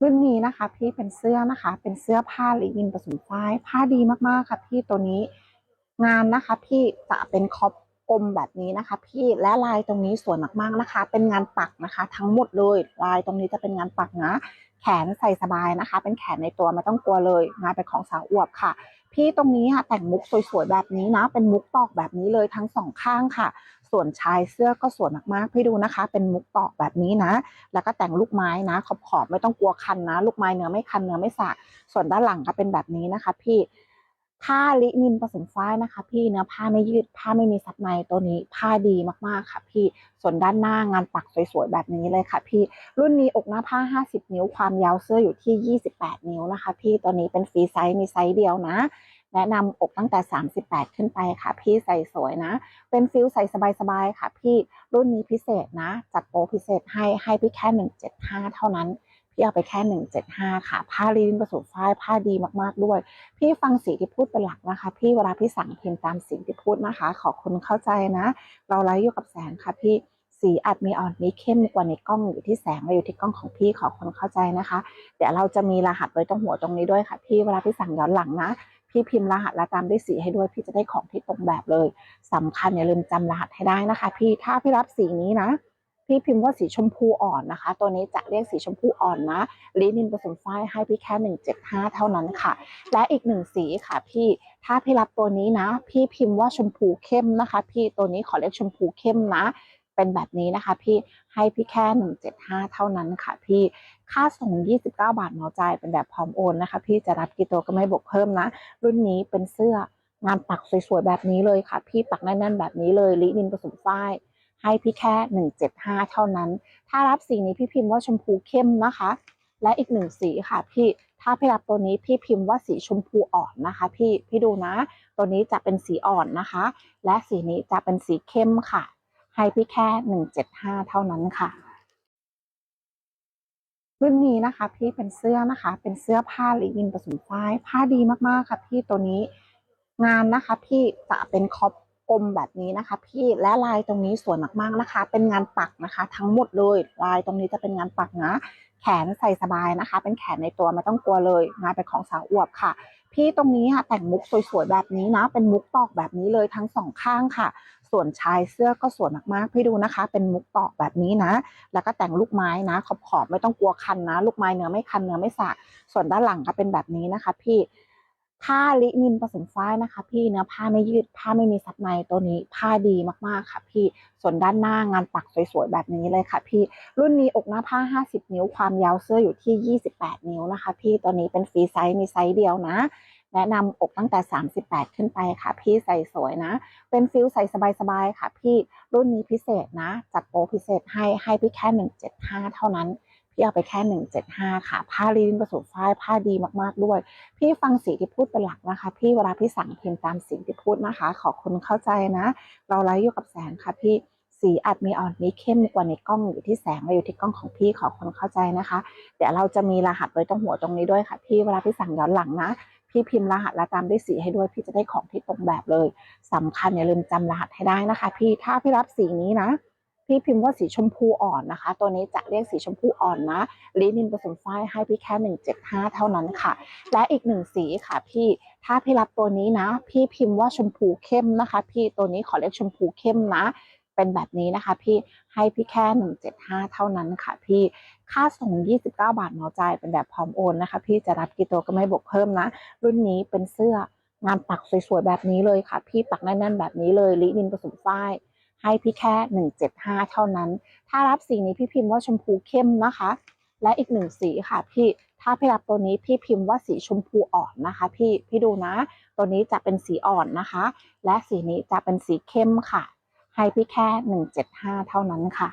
รุ่นนี้นะคะพี่เป็นเสื้อนะคะ เป็นเสื้อผ้าลินินผสมฝ้ายผ้าดีมากๆค่ะพี่ตัวนี้งานนะคะ พี่จะเป็นคอป กลมแบบนี้นะคะ พี่และลายตรงนี้สวยมากๆนะคะ เป็นงานปักนะคะ ทั้งหมดเลยลายตรงนี้จะเป็นงานปักนะแขนใส่สบายนะคะ เป็นแขนในตัวไม่ต้องกลัวเลย งานเป็นของสาวอวบค่ะ พี่ตรงนี้อะแต่งมุกสวยๆแบบนี้นะ เป็นมุกตอกแบบนี้เลยทั้งสองข้างค่ะ ส่วนชายเสื้อก็สวยมากๆพี่ดูนะคะ เป็นมุกตอกแบบนี้นะ แล้วก็แต่งลูกไม้นะ ขอบขอบๆไม่ต้องกลัวคันนะ ลูกไม้เนื้อไม่คันเนื้อไม่สากส่วนด้านหลังก็เป็นแบบนี้นะคะ พี่ ผ้าลินินผสมฝ้ายนะคะ พี่เนื้อผ้าไม่ยืดผ้าไม่มีซับในตัวนี้ผ้าดีมากๆค่ะ พี่ส่วนด้านหน้างานปักสวยๆแบบนี้เลยค่ะ พี่รุ่นนี้อกหน้าผ้า 50 นิ้วความยาวเสื้ออยู่ที่ 28 นิ้วนะคะ พี่ตัวนี้เป็นฟรีไซส์มีไซส์เดียวนะ แนะนำอกตั้งแต่ 38 ขึ้นไปค่ะ พี่ใส่สวยนะ เป็นฟิลใส่สบายๆค่ะ พี่รุ่นนี้พิเศษนะ จัดโปรพิเศษให้ให้พี่แค่ 175 เท่านั้น พี่เอาไปแค่ 175 ค่ะ ผ้าลีนผสมฝ้ายผ้าดีมากๆด้วย พี่ฟังสีที่พูดเป็นหลักนะคะ พี่เวลาพี่สั่งพิมพ์ตามสีที่พูดนะคะ ขอคุณเข้าใจนะ เราไลฟ์อยู่กับแสงค่ะพี่สีอาจมีอ่อนมีเข้มกว่าในกล้องอยู่ที่แสงและอยู่ที่กล้องของพี่ขอคุณเข้าใจนะคะ เดี๋ยวเราจะมีรหัสไว้ตรงหัวตรงนี้ด้วยค่ะ พี่เวลาพี่สั่งย้อนหลังนะ พี่พิมพ์รหัสและตามด้วยสีให้ด้วย พี่จะได้ของที่ตรงแบบเลยสำคัญอย่าลืมจำรหัสให้ได้นะคะ พี่ถ้าพี่รับสีนี้นะ พี่พิมพ์ว่าสีชมพูอ่อนนะคะ ตัวนี้จะเรียกสีชมพูอ่อนนะลินินผสมฝ้ายให้พี่แค่ 175 เท่านั้นค่ะ และอีกหนึ่งสีค่ะพี่ถ้าพี่รับตัวนี้นะ พี่พิมพ์ว่าชมพูเข้มนะคะ พี่ตัวนี้ขอเรียกชมพูเข้มนะเป็นแบบนี้นะคะ พี่ให้พี่แค่ 175 เท่านั้นค่ะ พี่ค่าส่ง 29 บาทเหมาจ่ายเป็นแบบพร้อมโอนนะคะ พี่จะรับกี่ตัวก็ไม่บวกเพิ่มนะ รุ่นนี้เป็นเสื้องานปักสวยๆแบบนี้เลยค่ะ พี่ปักแน่นๆแบบนี้เลยลินินผสมฝ้าย ให้พี่แค่ 175 เท่านั้น ถ้ารับสีนี้พี่พิมพ์ว่าชมพูเข้มนะคะ และอีกหนึ่งสีค่ะพี่ถ้าพี่รับตัวนี้พี่พิมพ์ว่าสีชมพูอ่อนนะคะ พี่พี่ดูนะ ตัวนี้จะเป็นสีอ่อนนะคะ และสีนี้จะเป็นสีเข้มค่ะ ให้พี่แค่ 175 เท่านั้นค่ะรุ่นนี้นะคะพี่เป็นเสื้อนะคะ เป็นเสื้อผ้าลินินผสมฝ้ายผ้าดีมากๆค่ะพี่ตัวนี้งานนะคะ พี่จะเป็นคอบ กลมแบบนี้นะคะ พี่และลายตรงนี้สวยมากๆนะคะ เป็นงานปักนะคะ ทั้งหมดเลยลายตรงนี้จะเป็นงานปักนะแขนใส่สบายนะคะ เป็นแขนในตัวไม่ต้องกลัวเลย งานเป็นของสาวอวบค่ะ พี่ตรงนี้อะแต่งมุกสวยๆแบบนี้นะ เป็นมุกตอกแบบนี้เลยทั้งสองข้างค่ะ ส่วนชายเสื้อก็สวยมากๆพี่ดูนะคะ เป็นมุกตอกแบบนี้นะ แล้วก็แต่งลูกไม้นะ ขอบขอบๆไม่ต้องกลัวคันนะ ลูกไม้เนื้อไม่คันเนื้อไม่สากส่วนด้านหลังก็เป็นแบบนี้นะคะ พี่ ผ้าลินินผสมฝ้ายนะคะ พี่เนื้อผ้าไม่ยืดผ้าไม่มีซับในตัวนี้ผ้าดีมากๆค่ะ พี่ส่วนด้านหน้างานปักสวยๆแบบนี้เลยค่ะ พี่รุ่นนี้อกหน้าผ้า 50 นิ้วความยาวเสื้ออยู่ที่ 28 นิ้วนะคะ พี่ตัวนี้เป็นฟรีไซส์มีไซส์เดียวนะ แนะนำอกตั้งแต่ 38 ขึ้นไปค่ะ พี่ใส่สวยนะ เป็นฟิลใส่สบายๆค่ะ พี่รุ่นนี้พิเศษนะ จัดโปรพิเศษให้ให้พี่แค่ 175 เท่านั้น พี่เอาไปแค่ 175 ค่ะ ผ้าลีนผสมฝ้ายผ้าดีมากๆด้วย พี่ฟังสีที่พูดเป็นหลักนะคะ พี่เวลาพี่สั่งพิมพ์ตามสีที่พูดนะคะ ขอคุณเข้าใจนะ เราไลฟ์อยู่กับแสงค่ะพี่สีอาจมีอ่อนมีเข้มกว่าในกล้องอยู่ที่แสงและอยู่ที่กล้องของพี่ขอคุณเข้าใจนะคะ เดี๋ยวเราจะมีรหัสไว้ตรงหัวตรงนี้ด้วยค่ะ พี่เวลาพี่สั่งย้อนหลังนะ พี่พิมพ์รหัสและตามด้วยสีให้ด้วย พี่จะได้ของที่ตรงแบบเลยสำคัญอย่าลืมจำรหัสให้ได้นะคะ พี่ถ้าพี่รับสีนี้นะ พี่พิมพ์ว่าสีชมพูอ่อนนะคะ ตัวนี้จะเรียกสีชมพูอ่อนนะลินินผสมฝ้ายให้พี่แค่ 175 เท่านั้นค่ะ และอีกหนึ่งสีค่ะพี่ถ้าพี่รับตัวนี้นะ พี่พิมพ์ว่าชมพูเข้มนะคะ พี่ตัวนี้ขอเรียกชมพูเข้มนะเป็นแบบนี้นะคะ พี่ให้พี่แค่ 175 เท่านั้นค่ะ พี่ค่าส่ง 29 บาทเหมาจ่ายเป็นแบบพร้อมโอนนะคะ พี่จะรับกี่ตัวก็ไม่บวกเพิ่มนะ รุ่นนี้เป็นเสื้องานปักสวยๆแบบนี้เลยค่ะ พี่ปักแน่นๆแบบนี้เลยลินินผสมฝ้าย ให้พี่แค่ 175 เท่านั้น ถ้ารับสีนี้พี่พิมพ์ว่าชมพูเข้มนะคะ และอีกหนึ่งสีค่ะพี่ถ้าพี่รับตัวนี้พี่พิมพ์ว่าสีชมพูอ่อนนะคะ พี่พี่ดูนะ ตัวนี้จะเป็นสีอ่อนนะคะ และสีนี้จะเป็นสีเข้มค่ะ ให้พี่แค่ 175 เท่านั้นค่ะ